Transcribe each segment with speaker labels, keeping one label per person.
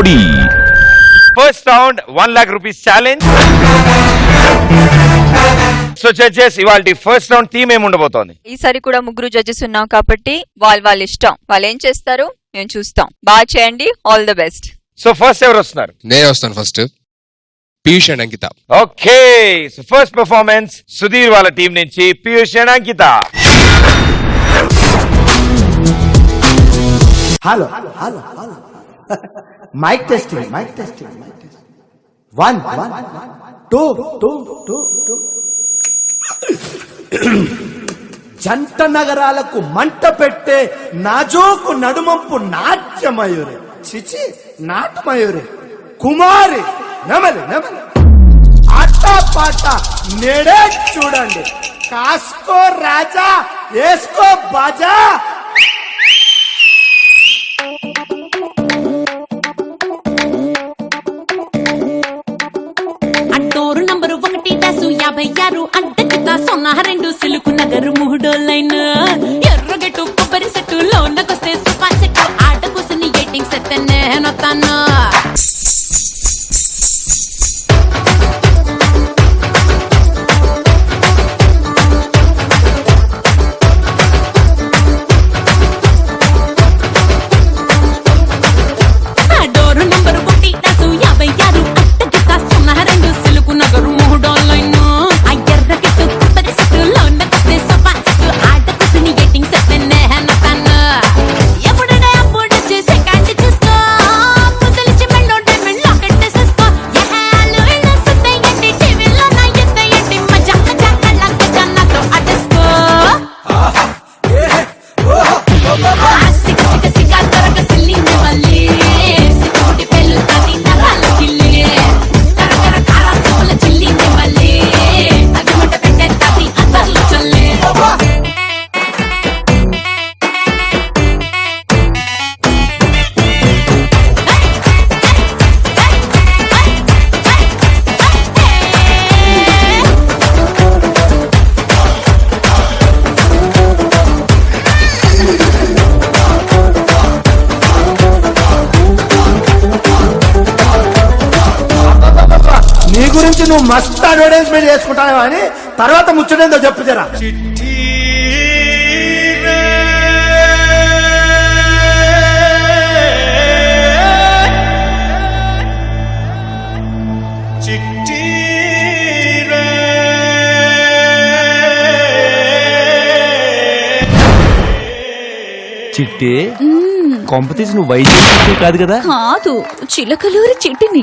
Speaker 1: జోడి
Speaker 2: first round one lakh rupees challenge so judges ఇవాళ first round theme ఏమి ఉండబోతోంది?
Speaker 3: ఈసారి కూడా ముగ్గురు జడ్జెస్ ఉన్నాం కాబట్టి వాళ్ళు వాళ్ళ ఇష్టం. వాళ్ళు ఏం చేస్తారు? మేము చూస్తాం. బాగా చేయండి. All the best
Speaker 2: so first ఎవరు వస్తున్నారు?
Speaker 4: నేను వస్తాను first Piyush and Ankita.
Speaker 2: Okay so first performance Sudheer వాళ్ళ టీం నుంచి Piyush and Ankita.
Speaker 5: Hello hello hello mike test mike test mike testing one one two two two two జంట నగరాలకు మంట పెట్టే నాజోకు నడుమంపు నాట్యమయూరే. చిచి నాటమయూరే. కుమారి నెమలి నెమలి. ఆటా పాట నేడే చూడండి. కాస్కో రాజా ఏస్కో బాజా
Speaker 6: అయ్యారు. అంటే కదా సొన్న రెండు సిలుకు నగరు మూడో
Speaker 5: లైన్ గురించి నువ్వు మస్తు అడ్వర్టైజ్మెంట్ చేసుకుంటావా అని తర్వాత ముచ్చటేందో చెప్పుతారా
Speaker 1: చిట్టి కొంప తీసి నువ్వు వైద్యం కాదు కదా?
Speaker 6: కాదు చిలకలూరి చిట్టిని.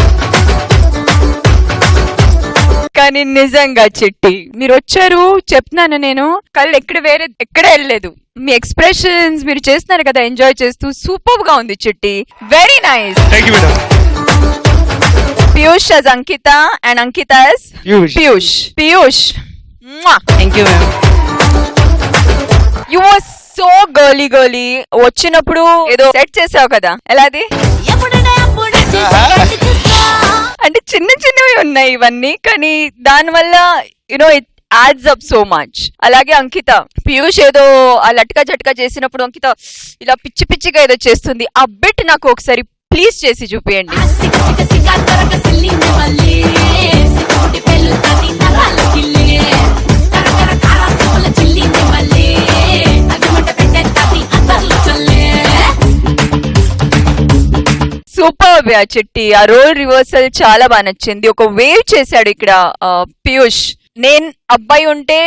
Speaker 3: కానీ నిజంగా చిట్టి. మీరు వచ్చారు చెప్తున్నాను నేను. కళ్ళు ఎక్కడ వేరే ఎక్కడ వెళ్ళలేదు. మీ ఎక్స్ప్రెషన్స్ మీరు చేస్తున్నారు కదా ఎంజాయ్ చేస్తూ సూపర్గా ఉంది చిట్టి. Very nice Piyush as Ankita and Ankita as
Speaker 1: Piyush.
Speaker 3: Piyush Piyush
Speaker 7: thank you ma'am
Speaker 3: you was so girly girly వచ్చినప్పుడు ఏదో సెట్ చేసావు కదా. ఎలాది?
Speaker 6: ఎప్పుడంటే అప్పుడు చేసి చూస్తా
Speaker 3: అంటే చిన్న చిన్నవి ఉన్నాయి ఇవన్నీ కానీ దానివల్ల you know it adds up so much అలాగే అంకిత పీయూష్ ఏదో ఆ లట్కా జట్కా చేసినప్పుడు అంకిత ఇలా పిచ్చి పిచ్చిగా ఏదో చేస్తుంది ఆ బిట్ నాకు ఒకసారి ప్లీజ్ చేసి చూపియండి
Speaker 6: సిగ సిగ
Speaker 3: సూపర్ చెట్టి. ఆ రోల్ రివర్సల్ చాలా బాగా నచ్చింది. ఒక వేవ్ చేశాడు ఇక్కడ పీయూష్. నేను అబ్బాయి ఉంటే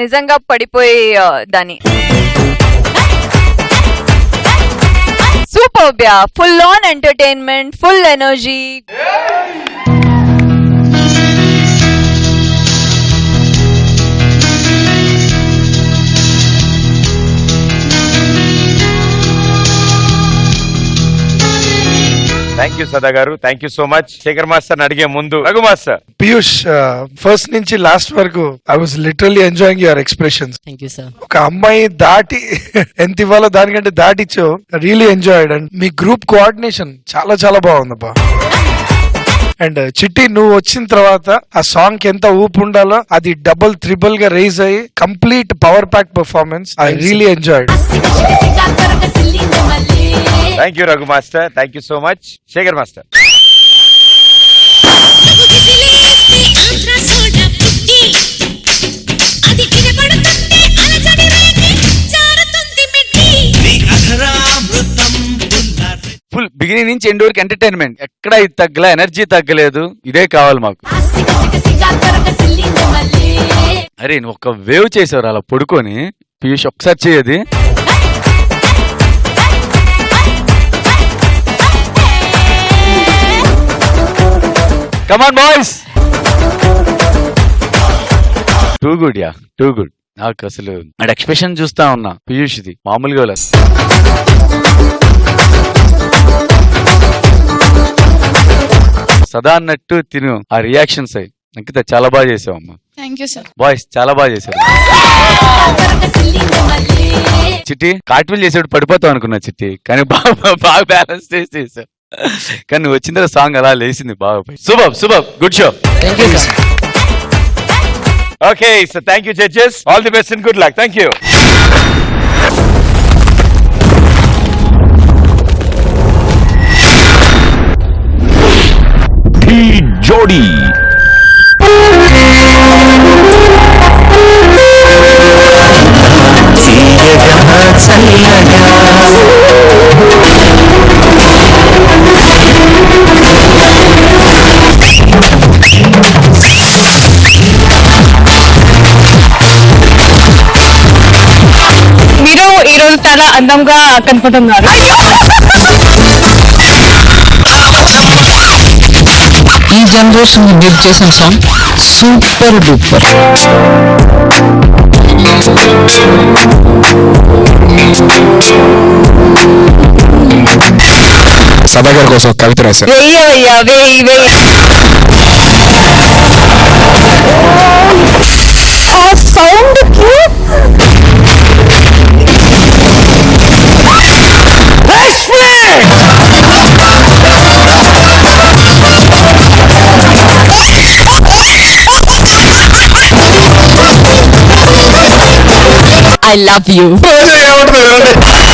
Speaker 3: నిజంగా పడిపోయే దాని super full on entertainment full energy.
Speaker 2: Thank you Sada garu thank you so much Shekhar master అడిగే ముందు రఘు మాస్టర్
Speaker 8: పీయూష్ ఫస్ట్ నుంచి లాస్ట్ వరకు I was literally enjoying your expressions
Speaker 7: thank you sir
Speaker 8: ఒక అమ్మాయి దాటి ఎంత ఇవ్వాలో దానికంటే దాటిచ్చో రియలీ ఎంజాయ్డ్ అండ్ మీ గ్రూప్ కోఆర్డినేషన్ చాలా చాలా బాగుందబ్బా అండ్ చిట్టి నువ్వు వచ్చిన తర్వాత ఆ సాంగ్కి ఎంత ఊపు ఉండాలో అది డబుల్ త్రిబుల్గా రైజ్ అయ్యి complete power pack performance I really enjoyed
Speaker 2: thank you Raghu master thank you so much Shekhar master
Speaker 1: full beginning నుంచి ఎండ్ వరకు ఎంటర్టైన్మెంట్ ఎక్కడ ఇది తగ్గలే ఎనర్జీ తగ్గలేదు. ఇదే కావాలి మాకు. అరే నువ్వు ఒక వేవ్ చేసేవారు అలా పడుకొని. పీయూష్ ఒకసారి చేయది come on boys too good yeah too good నాకు అసలు ఎక్స్ప్రెషన్ చూస్తా ఉన్నా పీయూష్ ఇది మామూలుగా లేదు సదా అన్నట్టు తిను ఆ రియాక్షన్స్ అయ్యి అంకిత చాలా బాగా చేసావు అమ్మా.
Speaker 9: థ్యాంక్ యూ సార్
Speaker 1: బాయ్స్ చాలా బాగా చేశారు చిట్టి కాట్విల్ చేసేప్పుడు పడిపోతావు అనుకున్నా చిట్టి కానీ బాగా బాగా బ్యాలెన్స్ చేసి చేసావు కానీ నువ్వు వచ్చిన తర్వాత సాంగ్ అలా లేచింది బాగా. శుభం శుభం good show
Speaker 7: thank you sir
Speaker 2: okay so thank you judges all the best and good luck thank you
Speaker 10: జోడీ
Speaker 9: చాలా అందంగా కనపడుతున్నారు
Speaker 7: ఈ జనరేషన్ మీరు చేసిన సాంగ్ సూపర్ డూపర్.
Speaker 4: సదా గారి కోసం కవిత రాశారు.
Speaker 3: వెయ్యవయ్యా వెయ్యి వెయ్యి.
Speaker 7: I
Speaker 4: love you.